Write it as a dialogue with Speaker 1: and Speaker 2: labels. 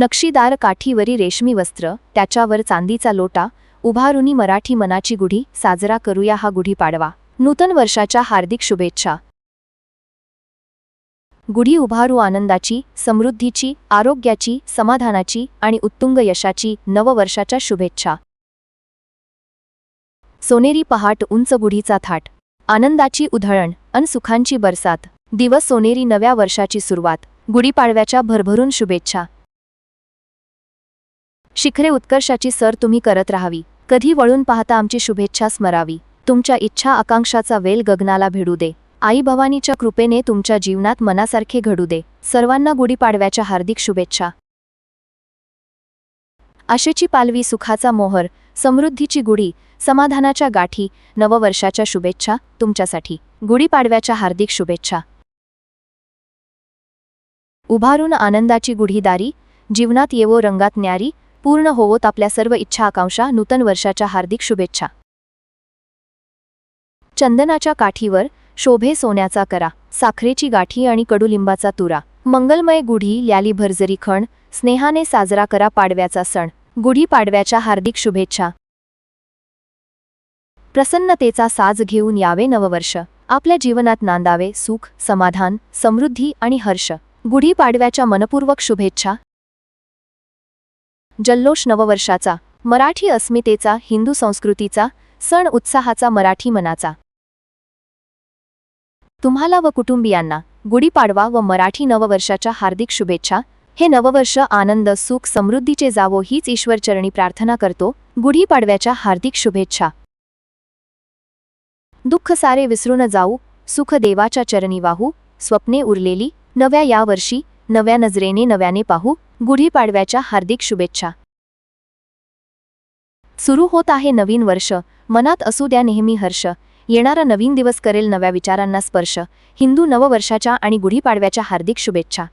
Speaker 1: नक्षीदार काठीवरी रेशमी वस्त्र त्याच्यावर चांदीचा लोटा उभारुनी मराठी मनाची गुढी साजरा करूया हा गुढी पाडवा. नूतन वर्षाच्या हार्दिक शुभेच्छा. गुढी उभारू आनंदाची समृद्धीची आरोग्याची समाधानाची आणि उत्तुंग यशाची नववर्षाच्या शुभेच्छा. सोनेरी पहाट उंच गुढीचा थाट. आनंदाची उधळण अन सुखांची बरसात. दिवस सोनेरी नव्या वर्षाची सुरुवात. गुढीपाडव्याच्या भरभरून शुभेच्छा. शिखरे उत्कर्षाची सर तुम्ही करत राहावी. कधी वळून पाहता आमची शुभेच्छा स्मरावी. तुमच्या इच्छा आकांक्षाचा वेल गगनाला भिडू दे. आई भवानीच्या कृपेने तुमच्या जीवनात मनासारखे घडू दे. सर्वांना गुढीपाडव्याच्या हार्दिक शुभेच्छा. आशेची पालवी सुखाचा मोहर समृद्धीची गुढी समाधानाच्या गाठी नववर्षाच्या शुभेच्छा तुमच्यासाठी. गुढीपाडव्याच्या हार्दिक शुभेच्छा. उभारून आनंदाची गुढीदारी जीवनात येवो रंगात न्यारी पूर्ण होवोत आपल्या सर्व इच्छा आकांक्षा नूतन वर्षाच्या हार्दिक शुभेच्छा. चंदनाच्या काठीवर शोभे सोन्याचा करा साखरेची गाठी आणि कडुलिंबाचा तुरा. मंगलमय गुढी ल्याली भरजरी खण स्नेहाने साजरा करा पाडव्याचा सण. गुढी पाडव्याच्या हार्दिक शुभेच्छा. प्रसन्नतेचा साज घेऊन यावे नववर्ष. आपल्या जीवनात नांदावे सुख समाधान समृद्धी आणि हर्ष. गुढी पाडव्याच्या मनपूर्वक शुभेच्छा. जल्लोष नववर्षाचा मराठी अस्मितेचा हिंदू संस्कृतीचा सण उत्साहाचा मराठी मनाचा. तुम्हाला व कुटुंबियांना गुढीपाडवा व मराठी नववर्षाच्या हार्दिक शुभेच्छा. हे नववर्ष आनंद सुख समृद्धीचे जावो हीच ईश्वरचरणी प्रार्थना करतो. गुढीपाडव्याच्या हार्दिक शुभेच्छा. दुःख सारे विसरून जाऊ सुख देवाच्या चरणी वाहू स्वप्ने उरलेली नव्या या वर्षी नव्या नजरेने नव्याने पाहू. गुढीपाडव्याच्या हार्दिक शुभेच्छा. सुरू होत आहे नवीन वर्ष. मनात असू द्या नेहमी हर्ष. येणारा नवीन दिवस करेल नव्या विचारांना स्पर्श. हिंदू नववर्षाच्या आणि गुढीपाडव्याच्या हार्दिक शुभेच्छा.